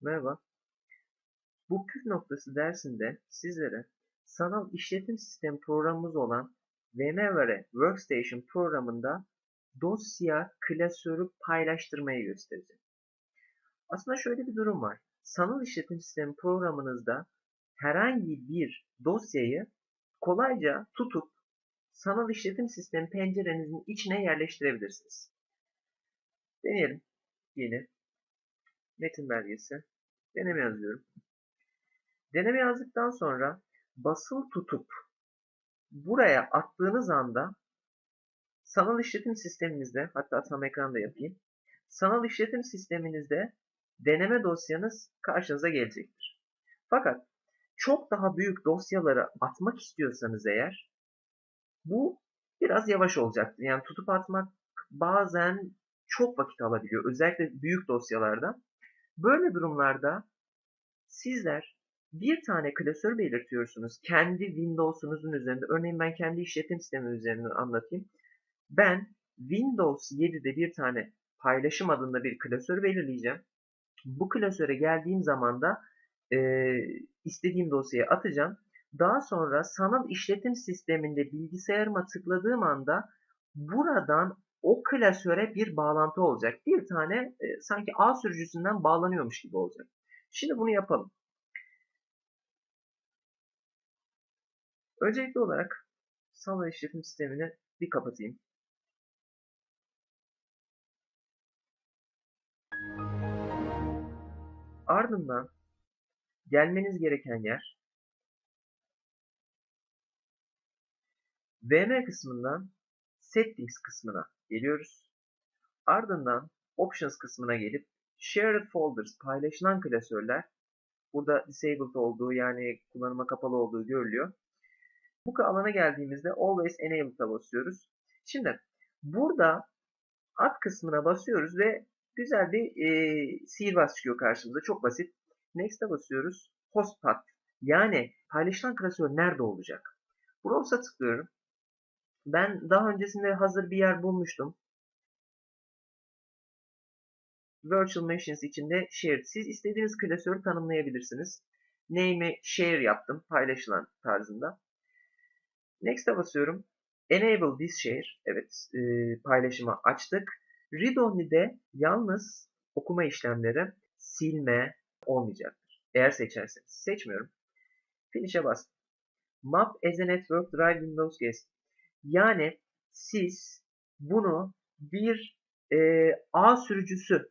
Merhaba. Bu püf noktası dersinde sizlere sanal işletim sistemi programımız olan VMware Workstation programında dosya klasörü paylaştırmayı göstereceğim. Aslında şöyle bir durum var. Sanal işletim sistemi programınızda herhangi bir dosyayı kolayca tutup sanal işletim sistemi pencerenizin içine yerleştirebilirsiniz. Deneyelim. Yeni metin belgesi. Deneme yazıyorum. Deneme yazdıktan sonra basılı tutup buraya attığınız anda sanal işletim sisteminizde, hatta tam ekranda yapayım. Sanal işletim sisteminizde deneme dosyanız karşınıza gelecektir. Fakat çok daha büyük dosyaları atmak istiyorsanız eğer bu biraz yavaş olacaktır. Yani tutup atmak bazen çok vakit alabiliyor. Özellikle büyük dosyalarda. Böyle durumlarda sizler bir tane klasör belirtiyorsunuz. Kendi Windows'unuzun üzerinde. Örneğin ben kendi işletim sistemi üzerinden anlatayım. Ben Windows 7'de bir tane paylaşım adında bir klasör belirleyeceğim. Bu klasöre geldiğim zaman da e, istediğim dosyayı atacağım. Daha sonra sanal işletim sisteminde bilgisayarıma tıkladığım anda buradan o klasöre bir bağlantı olacak. Bir tane e, sanki ağ sürücüsünden bağlanıyormuş gibi olacak. Şimdi bunu yapalım. Öncelikli olarak sanal işletim sistemini bir kapatayım. Ardından gelmeniz gereken yer VM kısmından Settings kısmına geliyoruz. Ardından Options kısmına gelip Shared Folders, paylaşılan klasörler burada disabled olduğu yani kullanıma kapalı olduğu görülüyor. Bu alana geldiğimizde Always Enabled'a basıyoruz. Şimdi burada Add kısmına basıyoruz ve güzel bir e, sihirbaz çıkıyor karşımıza. Çok basit. Next'e basıyoruz. Host path. Yani paylaşılan klasör nerede olacak? Browse'a tıklıyorum. Ben daha öncesinde hazır bir yer bulmuştum. Virtual Machines içinde shared. Siz istediğiniz klasörü tanımlayabilirsiniz. Name'i share yaptım. Paylaşılan tarzında. Next'e basıyorum. Enable this share. Evet e, paylaşımı açtık. Read only'de yalnız okuma işlemleri silme olmayacaktır. Eğer seçerseniz. Seçmiyorum. Finish'e bastım. Map as a network drive Windows guest. Yani siz bunu bir e, ağ sürücüsü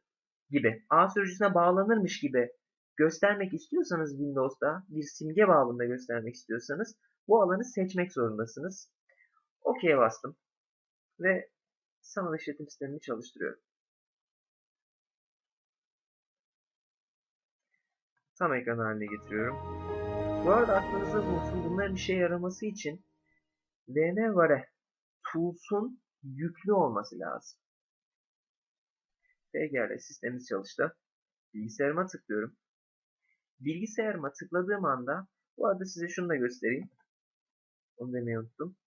gibi, ağ sürücüsüne bağlanırmış gibi göstermek istiyorsanız Windows'da bir simge bağlamında göstermek istiyorsanız bu alanı seçmek zorundasınız. OK'ye bastım ve sanal işletim sistemini çalıştırıyorum. Tam ekran haline getiriyorum. Bu arada aklınızda bulunsun bunların işe yaraması için VMware Tools'un yüklü olması lazım. PGR sistemimiz çalıştı. Bilgisayarıma tıklıyorum. Bilgisayarıma tıkladığım anda bu arada size şunu da göstereyim. Onu demeyi unuttum.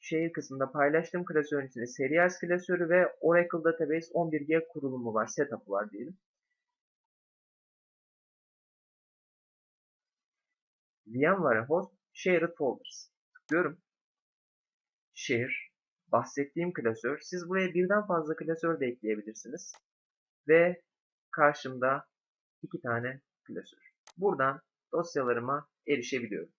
Şehir kısmında paylaştığım klasörün içinde Serials klasörü ve Oracle Database 11G kurulumu var, setup'ı var diyelim. VMware Host Shared Folders. Tıklıyorum. Share. Bahsettiğim klasör. Siz buraya birden fazla klasör de ekleyebilirsiniz. Ve karşımda iki tane klasör. Buradan dosyalarıma erişebiliyorum.